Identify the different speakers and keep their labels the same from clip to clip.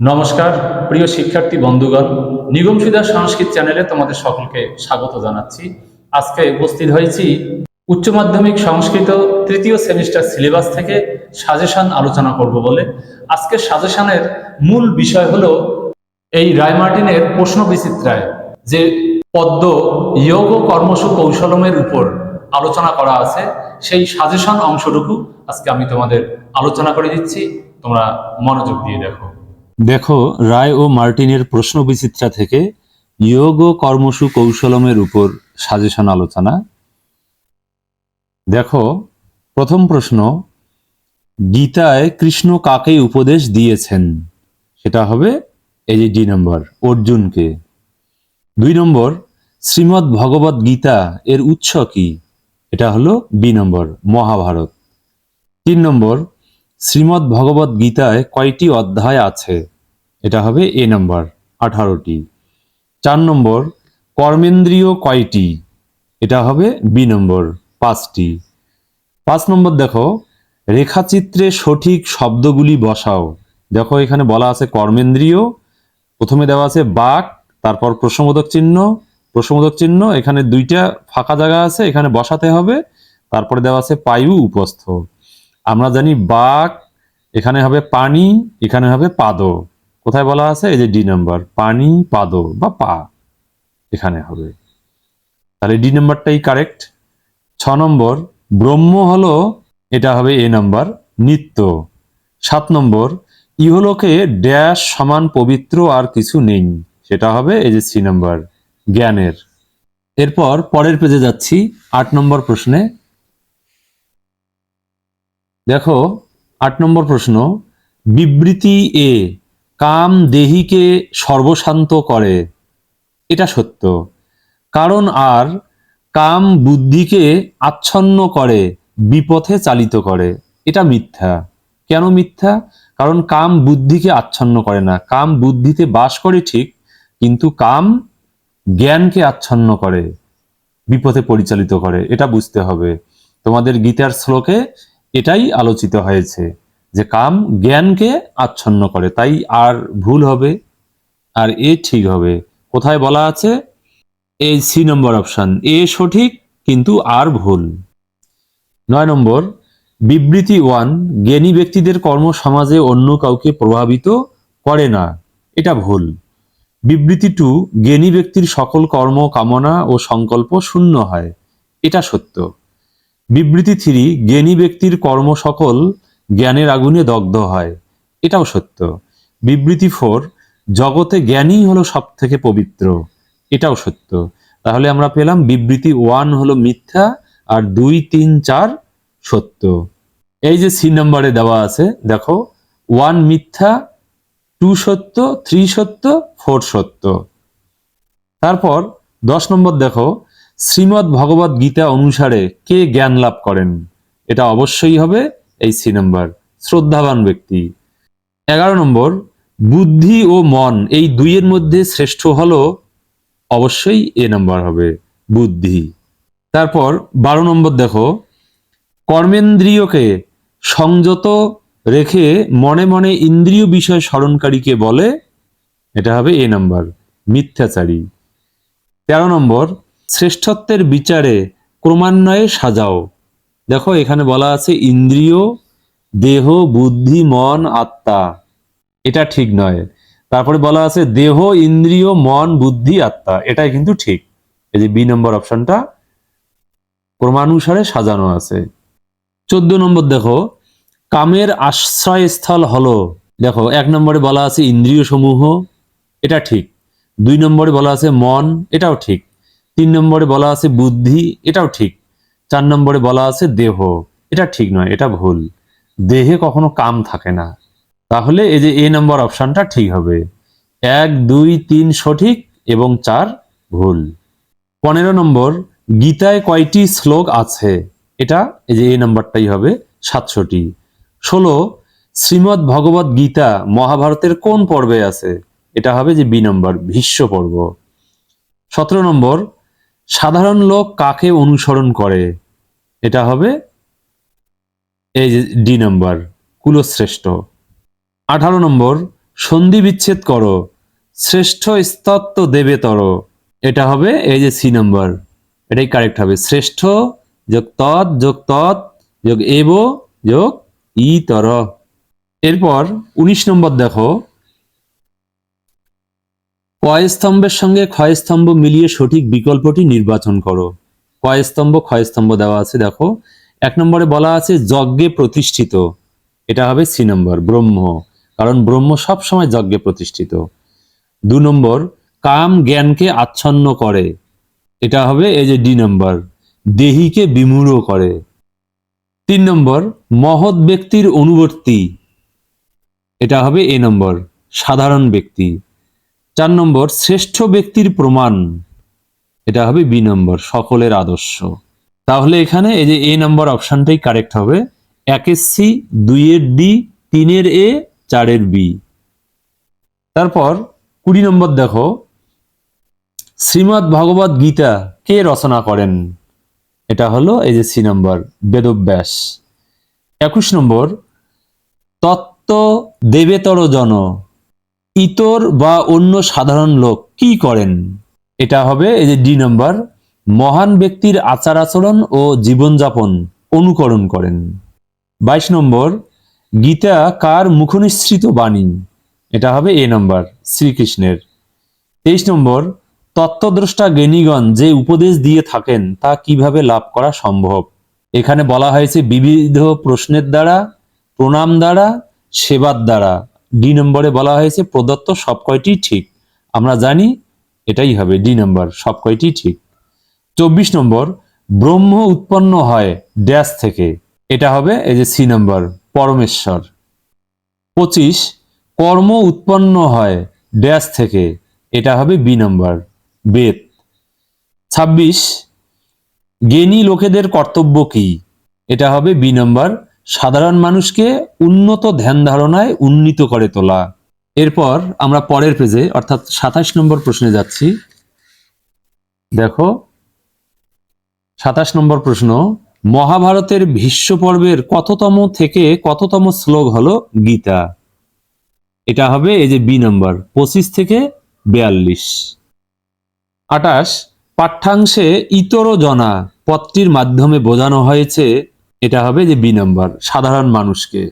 Speaker 1: নমস্কার, প্রিয় শিক্ষার্থী বন্ধুগণ নিগমসিদা সংস্কৃত চ্যানেলে তোমাদের সকলকে স্বাগত জানাচ্ছি। আজকে উপস্থিত হয়েছি উচ্চ মাধ্যমিক সংস্কৃত তৃতীয় সেমিস্টার সিলেবাস থেকে সাজেশন আলোচনা করব বলে। আজকে সাজেশনের মূল বিষয় হলো এই রায়মার্টিনের প্রশ্ন বিচিত্রায়, যে পদ্ম যোগ ও কর্মসু কৌশলমের উপর আলোচনা করা আছে। সেই সাজেশন অংশটুকু আজকে আমি তোমাদের আলোচনা করে দিচ্ছি। তোমরা মনোযোগ দিয়ে দেখো।
Speaker 2: দেখো, রায় ও মার্টিনের প্রশ্ন বিচিত্রা থেকে যোগ ও কর্মসু কৌশলমের উপর সাজেশন আলোচনা। দেখো, প্রথম প্রশ্ন, গীতায় কৃষ্ণ কাকে উপদেশ দিয়েছেন? সেটা হবে এই যে ডি নম্বর, অর্জুনকে। দুই নম্বর শ্রীমৎ ভগবত গীতা এর উৎস কি? এটা হলো বি নম্বর, মহাভারত। তিন নম্বর শ্রীমৎ ভগবত গীতায় কয়টি অধ্যায় আছে? এটা হবে এ নম্বর, আঠারোটি। চার নম্বর, কর্মেন্দ্রীয় কয়টি? এটা হবে বি নম্বর, পাঁচটি। পাঁচ নম্বর দেখো, রেখাচিত্রে সঠিক শব্দগুলি বসাও। দেখো, এখানে বলা আছে কর্মেন্দ্রীয়, প্রথমে দেওয়া আছে বাক, তারপর প্রশ্নবোধক চিহ্ন প্রশ্নবোধক চিহ্ন, এখানে দুইটা ফাঁকা জায়গা আছে, এখানে বসাতে হবে। তারপরে দেওয়া আছে পায়ু উপস্থ। আমরা জানি বাক এখানে হবে পানি, এখানে হবে পাদ। কোথায় বলা আছে? এই যে ডি নাম্বার পানি, পাদ বা পা এখানে হবে। তাহলে ডি নাম্বারটাই কারেক্ট ছ নম্বর, ব্রহ্ম হলো, এটা হবে এ নাম্বার নিত্য। সাত নম্বর, ইহলোকে ড্যাশ সমান পবিত্র আর কিছু নেই। সেটা হবে এই যে সি নাম্বার জ্ঞানের। এরপর পরের পেজে যাচ্ছি, আট নম্বর প্রশ্নে। দেখো, আট নম্বর প্রশ্ন, বিবৃতি এ, কাম দেহিকে সর্বশান্ত করে। এটা সত্য। কারণ আর, কাম বুদ্ধিকে আচ্ছন্ন করে, বিপথে চালিত করে। এটা মিথ্যা। কেন মিথ্যা? কারণ কাম বুদ্ধিকে আচ্ছন্ন করে না। কাম বুদ্ধিতে বাস করে ঠিক, কিন্তু কাম জ্ঞানকে আচ্ছন্ন করে, বিপথে পরিচালিত করে। এটা বুঝতে হবে। তোমাদের গীতার শ্লোকে এটাই আলোচিত হয়েছে যে কাম জ্ঞানকে আচ্ছন্ন করে। তাই আর ভুল হবে, আর এ ঠিক হবে। কোথায় বলা আছে? এই সি নম্বর অপশন। এ সঠিক, কিন্তু আর ভুল। নয় নম্বর, বিবৃতি ওয়ান, জ্ঞানী ব্যক্তিদের কর্ম সমাজে অন্য কাউকে প্রভাবিত করে না। এটা ভুল। বিবৃতি টু, জ্ঞানী ব্যক্তির সকল কর্ম, কামনা ও সংকল্প শূন্য হয়। এটা সত্য। বিবৃতি থ্রি, জ্ঞানী ব্যক্তির কর্ম সকল জ্ঞানের আগুনে দগ্ধ হয়। এটাও সত্য। বিবৃতি ফোর, জগতে জ্ঞানই হলো সব থেকে পবিত্র। এটাও সত্য। তাহলে আমরা পেলাম বিবৃতি ওয়ান হলো মিথ্যা আর দুই, তিন, চার সত্য। এই যে সি নম্বরে দেওয়া আছে, দেখো, ওয়ান মিথ্যা, টু সত্য, থ্রি সত্য, ফোর সত্য। তারপর দশ নম্বর দেখো শ্রীমৎ ভগবত গীতা অনুসারে কে জ্ঞান লাভ করেন? এটা অবশ্যই হবে এই সি নম্বর। শ্রদ্ধাবান ব্যক্তি। এগারো নম্বর, বুদ্ধি ও মন এই দুইয়ের মধ্যে শ্রেষ্ঠ হলো অবশ্যই এ নম্বর হবে, বুদ্ধি। তারপর বারো নম্বর দেখো, কর্মেন্দ্রিয়কে সংযত রেখে মনে মনে ইন্দ্রিয় বিষয় স্মরণকারীকে বলে, এটা হবে এ নম্বর, মিথ্যাচারী। তেরো নম্বর শ্রেষ্ঠত্বের বিচারে ক্রমান্বয়ে সাজাও। দেখো, এখানে বলা আছে, ইন্দ্রিয়, দেহ, বুদ্ধি, মন, আত্মা। এটা ঠিক নয়। তারপরে বলা আছে, দেহ, ইন্দ্রিয়, মন, বুদ্ধি, আত্মা। এটাই কিন্তু ঠিক। এই যে বি নম্বর অপশনটা ক্রমানুসারে সাজানো আছে। চোদ্দ নম্বর দেখো, কামের আশ্রয়স্থল হলো। দেখো, এক নম্বরে বলা আছে ইন্দ্রিয় সমূহ এটা ঠিক। দুই নম্বরে বলা আছে, মন। এটাও ঠিক। তিন নম্বরে বলা আছে বুদ্ধি, এটাও ঠিক। চার নম্বরে বলা আছে দেহ, এটা ঠিক নয়, এটা ভুল। দেহে কখনো কাম থাকে না। তাহলে এই যে এ নম্বর অপশনটা ঠিক হবে। এক, দুই, তিন সঠিক এবং চার ভুল। পনেরো নম্বর, গীতায় কয়টি শ্লোক আছে? এটা এই যে এ নম্বরটাই হবে সাতশোটি ষোলো শ্রীমৎ ভগবত গীতা মহাভারতের কোন পর্বে আছে? এটা হবে যে বি নম্বর, ভীষ্ম পর্ব। সতেরো নম্বর সাধারণ লোক কাকে অনুসরণ করে? এটা হবে এই যে ডি নম্বর কুলশ্রেষ্ঠ। আঠারো নম্বর, সন্ধি বিচ্ছেদ করো, শ্রেষ্ঠ স্তত্ব দেবে তর। এটা হবে এই যে সি নম্বর এটাই কারেক্ট হবে। শ্রেষ্ঠ যোগ তৎ যোগ তৎ, যোগ এব, যোগ ই তর। এরপর উনিশ নম্বর দেখো স্তম্ভের সঙ্গে ক্ষয়স্তম্ভ মিলিয়ে সঠিক বিকল্পটি নির্বাচন করো। কয় ক্ষয়স্তম্ভ দেওয়া আছে, দেখো। এক নম্বরে বলা আছে, যজ্ঞে প্রতিষ্ঠিত। এটা হবে সি নম্বর, ব্রহ্ম। কারণ ব্রহ্ম সব সময় যজ্ঞে প্রতিষ্ঠিত। দু নম্বর, কাম জ্ঞানকে আচ্ছন্ন করে। এটা হবে এই যে ডি নম্বর, দেহিকে বিমূঢ় করে। তিন নম্বর, মহৎ ব্যক্তির অনুবর্তী। এটা হবে এ নম্বর, সাধারণ ব্যক্তি। চার নম্বর, শ্রেষ্ঠ ব্যক্তির প্রমাণ। এটা হবে বি নম্বর, সকলের আদর্শ। তাহলে এখানে এই যে এ নম্বর অপশনটাই কারেক্ট হবে। একের সি দুইয়ের ডি তিনের এ চারের বি। তারপর কুড়ি নম্বর দেখো। শ্রীমৎ ভগবত গীতা কে রচনা করেন? এটা হলো এই যে সি নম্বর, বেদব্যাস। একুশ নম্বর, তত্ত্ব দেবেতর জন। ইতর বা অন্য সাধারণ লোক কি করেন? এটা হবে এই যে ডি নম্বর। মহান ব্যক্তির আচার আচরণ ও জীবনযাপন অনুকরণ করেন। বাইশ নম্বর, গীতা কার মুখনিসৃত বাণী? এটা হবে এ নম্বর, শ্রীকৃষ্ণের। তেইশ নম্বর, তত্ত্বদ্রষ্টা জ্ঞানীগণ যে উপদেশ দিয়ে থাকেন তা কীভাবে লাভ করা সম্ভব? এখানে বলা হয়েছে বিবিধ প্রশ্নের দ্বারা, প্রণাম দ্বারা, সেবার দ্বারা। ডি নম্বরে বলা হয়েছে, প্রদত্ত সব কয়টি ঠিক? আমরা জানি এটাই হবে ডি নম্বর সব কয়টি ঠিক? চব্বিশ নম্বর, ব্রহ্ম উৎপন্ন হয় ড্যাশ থেকে। এটা হবে এই যে সি নম্বর পরমেশ্বর। পঁচিশ, কর্ম উৎপন্ন হয় ড্যাশ থেকে। এটা হবে বি নম্বর বেদ। ছাব্বিশ, জ্ঞানী লোকেদের কর্তব্য কি? এটা হবে বি নম্বর সাধারণ মানুষকে উন্নত ধ্যান ধারণায় উন্নীত করে তোলা। এরপর আমরা পরের পেজে অর্থাৎ সাতাশ নম্বর প্রশ্নে যাচ্ছি। দেখো, সাতাশ নম্বর প্রশ্ন, মহাভারতের ভীষ্ম পর্বের কততম থেকে কততম শ্লোক হলো গীতা? এটা হবে এই যে বি নম্বর, পঁচিশ থেকে বিয়াল্লিশ। আটাশ পাঠ্যাংশে ইতর জনা পদটির মাধ্যমে বোঝানো হয়েছে এটা হবে যে বি নম্বর, সাধারণ মানুষকে।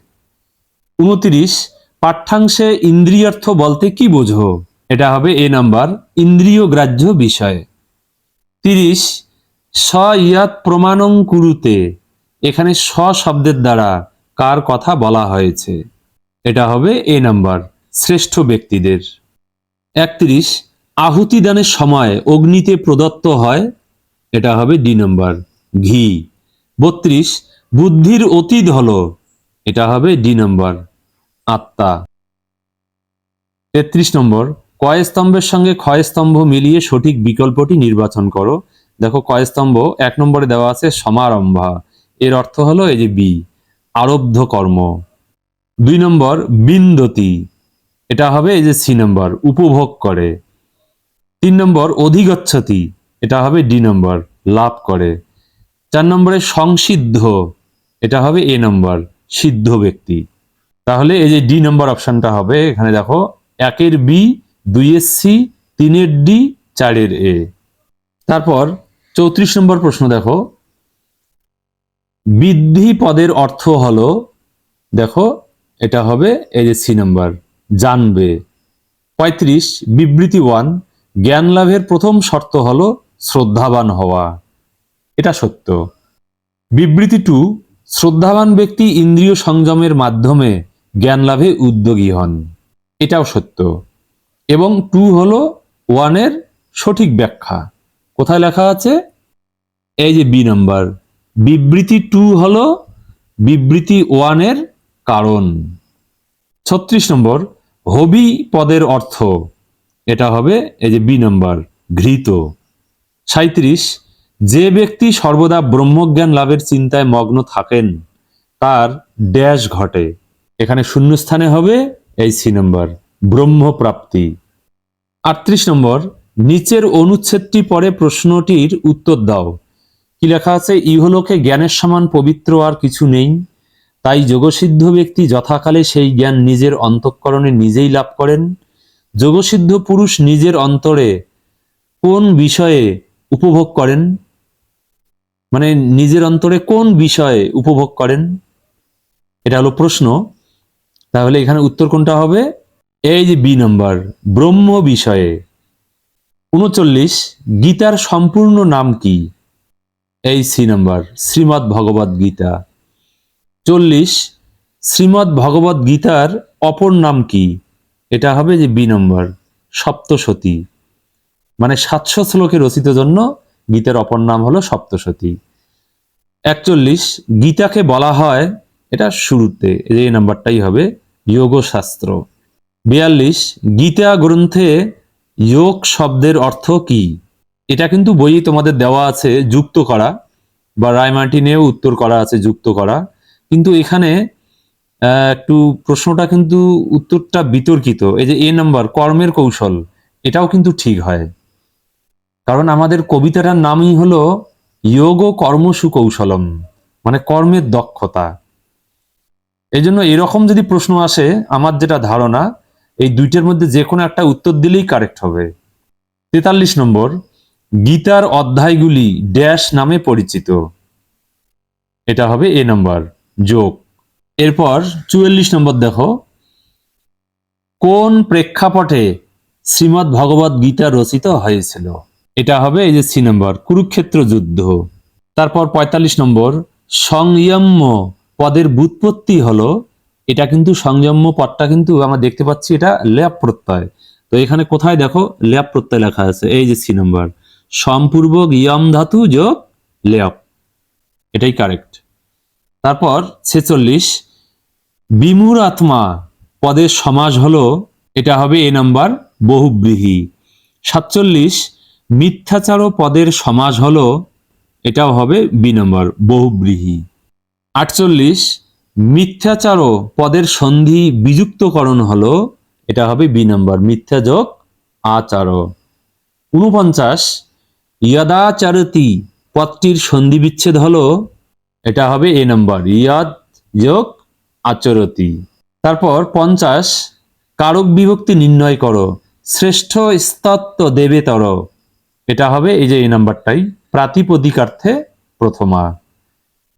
Speaker 2: উনত্রিশ, পাঠ্যাংশে ইন্দ্রিয়ার্থ বলতে কি বোঝো? এটা হবে এ নাম্বার, ইন্দ্রিয় গ্রাহ্য বিষয়। তিরিশ, স ইয়াত প্রমাণং কুরুতে, এখানে স শব্দের দ্বারা কার কথা বলা হয়েছে। এটা হবে এ নাম্বার, শ্রেষ্ঠ ব্যক্তিদের। একত্রিশ আহুতি দানের সময়, অগ্নিতে প্রদত্ত হয়, এটা হবে ডি নম্বর, ঘি। বত্রিশ বুদ্ধির অতীত হলো। এটা হবে ডি নম্বর। আত্মা। তেত্রিশ নম্বর, কয় স্তম্ভের সঙ্গে ক্ষয় মিলিয়ে সঠিক বিকল্পটি নির্বাচন করো। দেখো, কয় স্তম্ভ, এক নম্বরে দেওয়া আছে সমারম্ভা। এর অর্থ হলো এই যে বি, আরব্ধ কর্ম। দুই নম্বর, বিন্দতি। এটা হবে এই যে সি নম্বর, উপভোগ করে। তিন নম্বর, অধিগচ্ছতি। এটা হবে ডি নম্বর, লাভ করে। চার নম্বরে, সংসিদ্ধ। এটা হবে এ নম্বর সিদ্ধ ব্যক্তি। তাহলে এই যে ডি নম্বর অপশনটা হবে, এখানে দেখো, একের বি দুইয়ের সি তিনের ডি চারের এ তারপর চৌত্রিশ নম্বর প্রশ্ন দেখো। বৃদ্ধি পদের অর্থ হলো, দেখো, এটা হবে এই যে সি নম্বর জানবে। পঁয়ত্রিশ, বিবৃতি ওয়ান জ্ঞান লাভের প্রথম শর্ত হলো শ্রদ্ধাবান হওয়া। এটা সত্য। বিবৃতি টু শ্রদ্ধাবান ব্যক্তি ইন্দ্রিয় সংযমের মাধ্যমে জ্ঞান লাভে উদ্যোগী হন। এটাও সত্য। এবং টু হলো ওয়ানের সঠিক ব্যাখ্যা। কোথায় লেখা আছে? এই যে বি নাম্বার। বিবৃতি টু হলো বিবৃতি ওয়ানের কারণ। ছত্রিশ নম্বর, হবি পদের অর্থ। এটা হবে এই যে বি নম্বর, ঘৃত। সাঁত্রিশ যে ব্যক্তি সর্বদা ব্রহ্মজ্ঞান লাভের চিন্তায় মগ্ন থাকেন, তার ড্যাশ ঘটে। এখানে শূন্যস্থানে হবে এই সি নম্বর, ব্রহ্মপ্রাপ্তি। আটত্রিশ নম্বর, নিচের অনুচ্ছেদটি পরে প্রশ্নটির উত্তর দাও। কি লেখা আছে? ইহলোকে জ্ঞানের সমান পবিত্র আর কিছু নেই, তাই যোগসিদ্ধ ব্যক্তি যথাকালে সেই জ্ঞান নিজের অন্তঃকরণে নিজেই লাভ করেন। যোগসিদ্ধ পুরুষ নিজের অন্তরে কোন বিষয়ে উপভোগ করেন? মানে নিজের অন্তরে কোন বিষয়ে উপভোগ করেন? এটা হলো প্রশ্ন। তাহলে এখানে উত্তর কোনটা হবে? এই যে বি নম্বর, ব্রহ্ম বিষয়ে। উনচল্লিশ, গীতার সম্পূর্ণ নাম কি? এই সি নম্বর, শ্রীমদ্ ভগবদ গীতা। চল্লিশ, শ্রীমদ্ ভগবদ গীতার অপর নাম কি? এটা হবে যে বি নম্বর সপ্তশতী মানে সাতশো শ্লোকে রচিত জন্য গীতার অপর নাম হলো সপ্তশতী একচল্লিশ, গীতাকে বলা হয়, এটা শুরুতে, এই নাম্বারটাই হবে, যোগশাস্ত্র। বিয়াল্লিশ, গীতা গ্রন্থে যোগ শব্দের অর্থ কি? এটা কিন্তু বইয়ে তোমাদের দেওয়া আছে, যুক্ত করা, বা রায়মার্টিনেও উত্তর করা আছে, যুক্ত করা। কিন্তু এখানে একটু প্রশ্নটা কিন্তু উত্তরটা বিতর্কিত, এই যে এ নাম্বার, কর্মের কৌশল, এটাও কিন্তু ঠিক হয়। কারণ আমাদের কবিতাটার নামই হলো যোগ কর্মসু কৌশলম মানে কর্মের দক্ষতা। এই জন্য এরকম যদি প্রশ্ন আসে, আমার যেটা ধারণা, এই দুইটার মধ্যে যে কোনো একটা উত্তর দিলেই কারেক্ট হবে। তেতাল্লিশ নম্বর, গীতার অধ্যায়গুলি ড্যাশ নামে পরিচিত। এটা হবে এ নম্বর, যোগ। এরপর চুয়াল্লিশ নম্বর দেখো। কোন প্রেক্ষাপটে শ্রীমদ্ ভগবদ গীতা রচিত হয়েছিল? এটা হবে এই যে সি নম্বর, কুরুক্ষেত্র যুদ্ধ। তারপর পঁয়তাল্লিশ নম্বর, সংযম্য পদের বুৎপত্তি হলো, এটা কিন্তু সংযম্য পদটা কিন্তু আমরা দেখতে পাচ্ছি এটা ল্যাপ প্রত্যয়। তো এখানে কোথায় দেখো, ল্যাপ প্রত্যয় লেখা আছে, এই যে সি নম্বর, সম্পূর্বক ইয়ম ধাতু যোগ লেপ এটাই কারেক্ট তারপর ছেচল্লিশ বিমুর আত্মা পদের সমাজ হলো, এটা হবে এ নাম্বার, বহুব্রীহি। সাতচল্লিশ মিথ্যাচার পদের সমাজ হলো, এটাও হবে বি নম্বর বহুব্রীহি। আটচল্লিশ, মিথ্যাচার পদের সন্ধি বিযুক্তকরণ হলো, এটা হবে বি নম্বর মিথ্যাযোগ আচার উনপঞ্চাশ ইয়াদাচারতি পদটির সন্ধি বিচ্ছেদ হলো, এটা হবে এ নম্বর ইয়াদ যোগ আচরতি। তারপর পঞ্চাশ, কারক বিভক্তি নির্ণয় করো, শ্রেষ্ঠ স্তত্ব দেবেতর এটা হবে এই যে এই নাম্বারটাই, প্রাতিপদিকার্থে প্রথমা।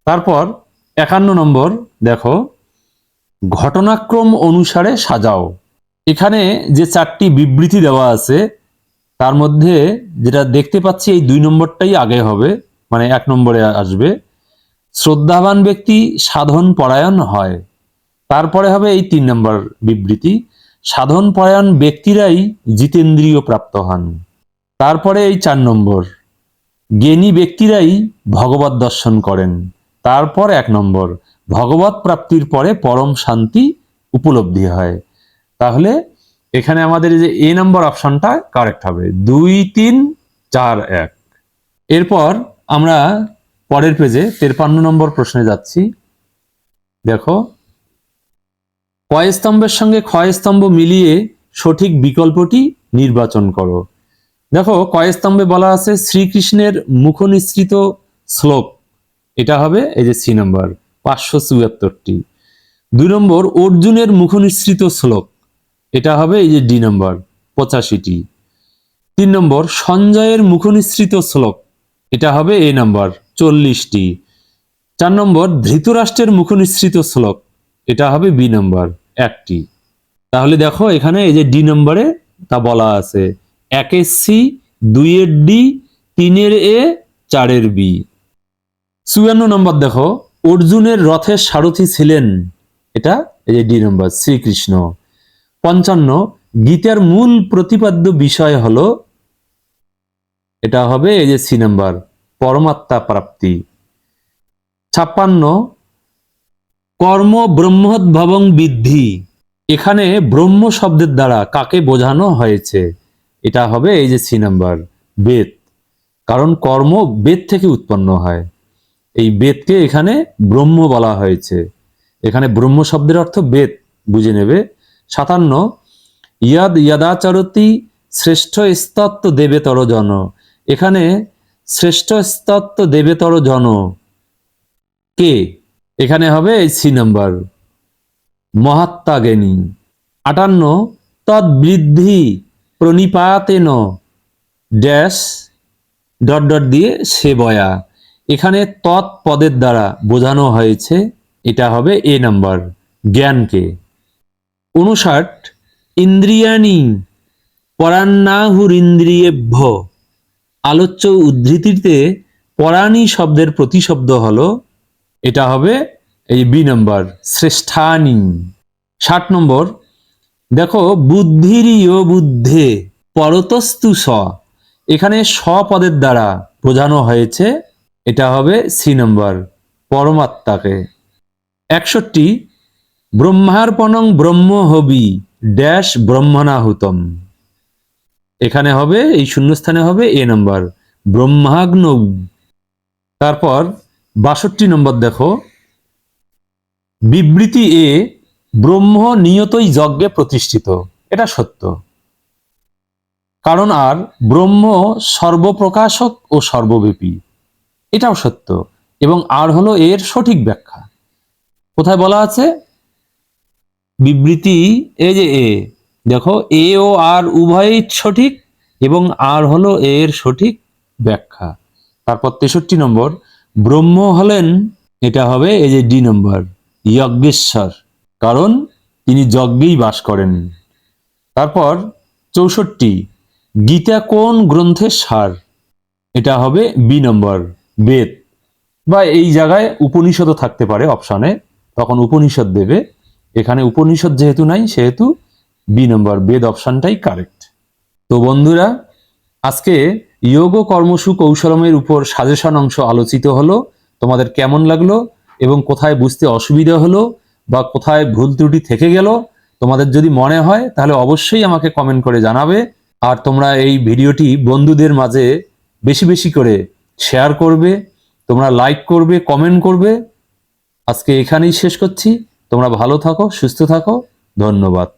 Speaker 2: তারপর একান্ন নম্বর, দেখো, ঘটনাক্রম অনুসারে সাজাও। এখানে যে চারটি বিবৃতি দেওয়া আছে, তার মধ্যে যেটা দেখতে পাচ্ছি এই দুই নম্বরটাই আগে হবে মানে এক নম্বরে আসবে। শ্রদ্ধাবান ব্যক্তি সাধন পরায়ণ হয়। তারপরে হবে এই তিন নম্বর বিবৃতি। সাধন পরায়ণ ব্যক্তিরাই জিতেন্দ্রিয় প্রাপ্ত হন। তারপরে এই চার নম্বর। জ্ঞানী ব্যক্তিরাই ভগবত দর্শন করেন। তারপর এক নম্বর, ভগবত প্রাপ্তির পরে পরম শান্তি উপলব্ধি হয়। তাহলে এখানে আমাদের যে এ নম্বর অপশনটা কারেক্ট হবে। দুই, তিন, চার, এক। এরপর আমরা পরের পেজে তেরপান্ন নম্বর প্রশ্নে যাচ্ছি। দেখো স্তম্ভের সঙ্গে ক্ষয় স্তম্ভ মিলিয়ে সঠিক বিকল্পটি নির্বাচন করো। দেখো কয় স্তম্ভে বলা আছে শ্রীকৃষ্ণের মুখনিসৃত শ্লোক। এটা হবে এই যে সি নম্বর, পাঁচশো চুয়াত্তরটি। দুই নম্বর, অর্জুনের মুখনিসৃত শ্লোক। এটা হবে এই যে ডি নম্বর, পঁচাশিটি। তিন নম্বর, সঞ্জয়ের মুখনিসৃত শ্লোক। এটা হবে এ নম্বর, চল্লিশটি। চার নম্বর, ধৃতরাষ্ট্রের মুখনিসৃত শ্লোক। এটা হবে বি নম্বর, একটি। তাহলে দেখো, এখানে এই যে ডি নম্বরে তা বলা আছে। একের সি দুইয়ের ডি তিনের এ চারের বি। চুয়ান্ন নম্বর দেখো, অর্জুনের রথের সারথি ছিলেন। এটা এই যে ডি নম্বর, শ্রীকৃষ্ণ। পঞ্চান্ন, গীতার মূল প্রতিপাদ্য বিষয় হলো, এটা হবে এই যে সি নাম্বার, পরমাত্মা প্রাপ্তি। ছাপ্পান্ন, কর্ম ব্রহ্মোদ্ভবং বৃদ্ধি। এখানে ব্রহ্ম শব্দের দ্বারা কাকে বোঝানো হয়েছে? এটা হবে এই যে সি নাম্বার বেদ কারণ কর্ম বেদ থেকে উৎপন্ন হয়। এই বেদকে এখানে ব্রহ্ম বলা হয়েছে। এখানে ব্রহ্ম শব্দের অর্থ বেদ বুঝে নেবে। সাতান্ন, ইয়াদ ইয়াদাচরতি শ্রেষ্ঠ স্তত্ব দেবেতর জন এখানে শ্রেষ্ঠ স্তত্ব দেবেতর জন কে? এখানে হবে এই সি নাম্বার মহাত্মা জ্ঞানী। আটান্ন, তদ্বৃদ্ধি প্রণিপাতেন ড্যাশ ডট ডট দিয়ে সে বয়া। এখানে তৎ পদের দ্বারা বোঝানো হয়েছে, এটা হবে এ নাম্বার, জ্ঞানকে। উনষাট ইন্দ্রিয়াণী পরান্নাহুরিন্দ্রিয়েভ্য। আলোচ্য উদ্ধৃতিতে পরাণী শব্দের প্রতিশব্দ হলো, এটা হবে এই বি নম্বর শ্রেষ্ঠানি ষাট নম্বর দেখো, বুদ্ধিরিয় বুদ্ধে, পরতস্তু স। এখানে স পদের দ্বারা বোঝানো হয়েছে, এটা হবে সি নম্বর, পরমাত্মাকে। একষট্টি, ব্রহ্মার্পণং ব্রহ্ম হবি, ড্যাশ ব্রহ্মণাহুতম। এখানে হবে, এই শূন্যস্থানে হবে এ নম্বর, ব্রহ্মাগ্ন। তারপর, বাষট্টি নম্বর দেখো, বিবৃতি এ ব্রহ্ম নিয়তই যজ্ঞে প্রতিষ্ঠিত। এটা সত্য। কারণ আর ব্রহ্ম সর্বপ্রকাশক ও সর্বব্যাপী। এটাও সত্য এবং আর হলো এর সঠিক ব্যাখ্যা। কোথায় বলা আছে? বিবৃতি এ যে এ। দেখো, এ ও আর উভয়ই সঠিক এবং আর হলো এর সঠিক ব্যাখ্যা। তারপর তেষট্টি নম্বর, ব্রহ্ম হলেন, এটা হবে এই যে ডি নম্বর, যজ্ঞেশ্বর। কারণ তিনি যজ্ঞেই বাস করেন। তারপর চৌষট্টি, গীতা কোন গ্রন্থের সার? এটা হবে বি নম্বর, বেদ। বা এই জায়গায় উপনিষদও থাকতে পারে অপশানে তখন উপনিষদ দেবে। এখানে উপনিষদ যেহেতু নাই, সেহেতু বি নম্বর, বেদ অপশানটাই কারেক্ট তো বন্ধুরা, আজকে যোগ কর্মসু কৌশলমের উপর সাজেশন অংশ আলোচিত হলো। তোমাদের কেমন লাগল এবং কোথায় বুঝতে অসুবিধা হলো? বা কোথায় ভুল ত্রুটি থেকে গেল, তোমাদের যদি মনে হয়, তাহলে অবশ্যই আমাকে কমেন্ট করে জানাবে। আর তোমরা এই ভিডিওটি বন্ধুদের মাঝে বেশি বেশি করে শেয়ার করবে, তোমরা লাইক করবে কমেন্ট করবে। আজকে এখানেই শেষ করছি। তোমরা ভালো থাকো, সুস্থ থাকো। ধন্যবাদ।